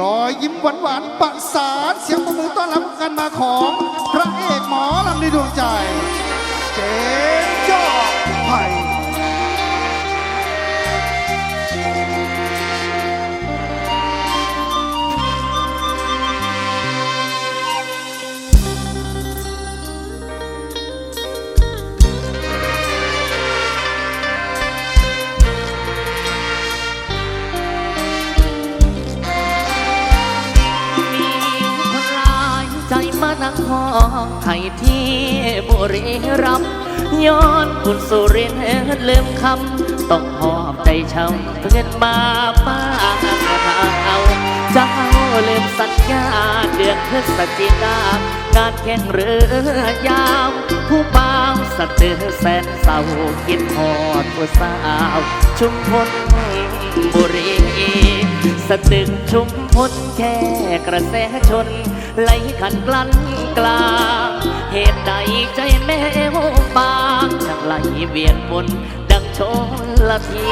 รอยยิ้มหวานหวานประสานเสียงปรบมือต้อนรับกันมาของ พระเอกหมอลำในดวงใจ เจ ใจมานั่งห้องไห้ที่บุรีรัมย้อนคุณสุรินทร์ลืมคำต้องหอบใจช้ำเพื่อนมาป้าเอาเจ้าลืมสัญญาเดือนพฤศจิกางานแข่งเรือยามผู้บ่าวสะตือแสนเศร้าคิดหอดผู้สาว ชุมพลบุรีสตึกชุมพลแค่กระแสชน ไหลขันกลั้นกลาง เหตุใดใจแม่บางช่างไหลเวียนวนดังโชนละที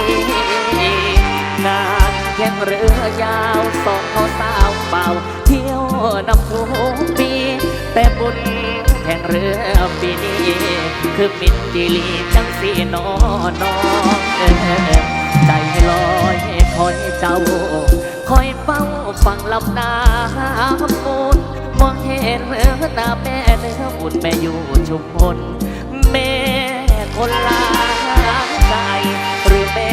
งานแข่งเรือยาวสองเขาสาวเป่า เที่ยวนำทุกปี แต่บุญแข่งเรือปีนี้ คือมินดีลีจังสีนอนองเออใจลอยคอยเจ้า คอยเฝ้าฟังลำน้ำมูลมองเห็นเรือหน้าแม่เนื้ออุ่นแม่อยู่ชุมพลแม่คนลาใจหรือแม่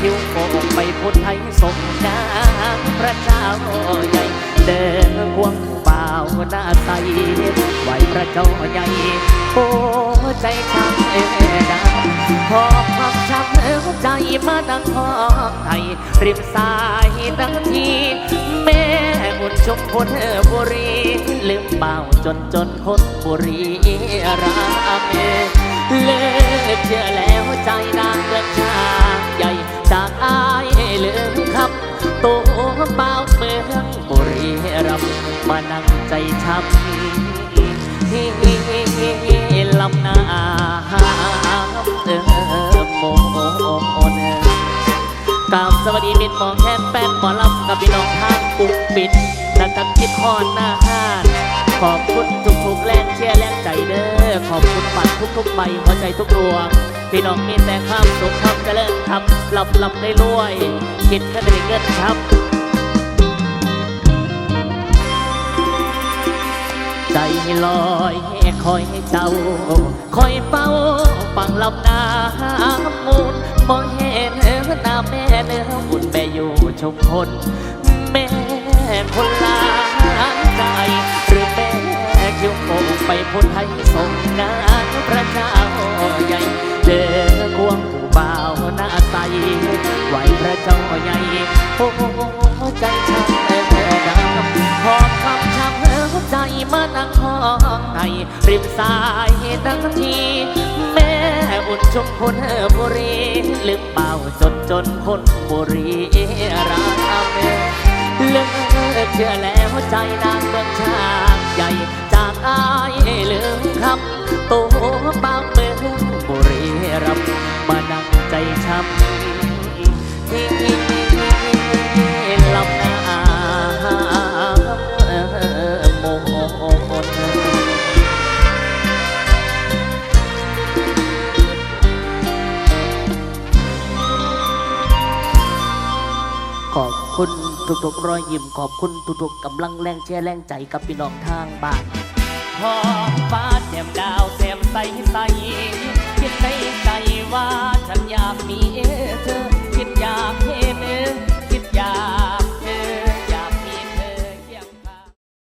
คิวโกงไปพ้นไทยส่งนางพระเจ้าใหญ่เดินควงเปล่าหน้าใสไหวพระเจ้าใหญ่โอ้ใจช้ำเอ็ดาพอ ช้ำเอ้ใจมาดังห้องไทยริมสายตั้งทีแม่บุญชมพลบุรีลืมเป่าจนจนคนบุรีรามเเลิกเชื่อ กราบสวัสดีมิตรมองแคนแป้นหมอลำกับพี่น้องทางปุกปิดและกับคิดฮอนหน้าห้านขอบคุณทุกๆแรงเชียร์แรงใจเด้อขอบคุณบัตรทุกใบหัวใจทุกดวงพี่น้องมีแต่ความสุขความเจริญทำลำลำได้รวยคิดแค่ได้เงินครับใจลอยคอยเจ้าคอยเฝ้าฟังลำนามูลมองเห็น หน้าแม่เนื้ออุ่นแม่อยู่ชมพลแม่คนลาใจหรือแม่คิวโกงไปพ้นไทยส่งงานพระเจ้าใหญ่เจอควงผู้บ่าวหน้าใสไหวพระเจ้าใหญ่โอ้ใจช้ำเออดำหอบคำช้ำเออใจมานั่งห้องไห้ริมสายตั้งที มพลบุรีลืมเป่าจนจนคนบุรีรามเลิกเชื่อแล้วใจนางเมืองชาใหญ่จากอายลืมคำตัวเป่า คุณทุกๆรอยยิ้มขอบคุณทุกๆกำลังแรงแช่แรงใจกับพี่น้องทางบ้านพอฟ้าแจ่มดาวแจ่มใสใสคิดในใจว่า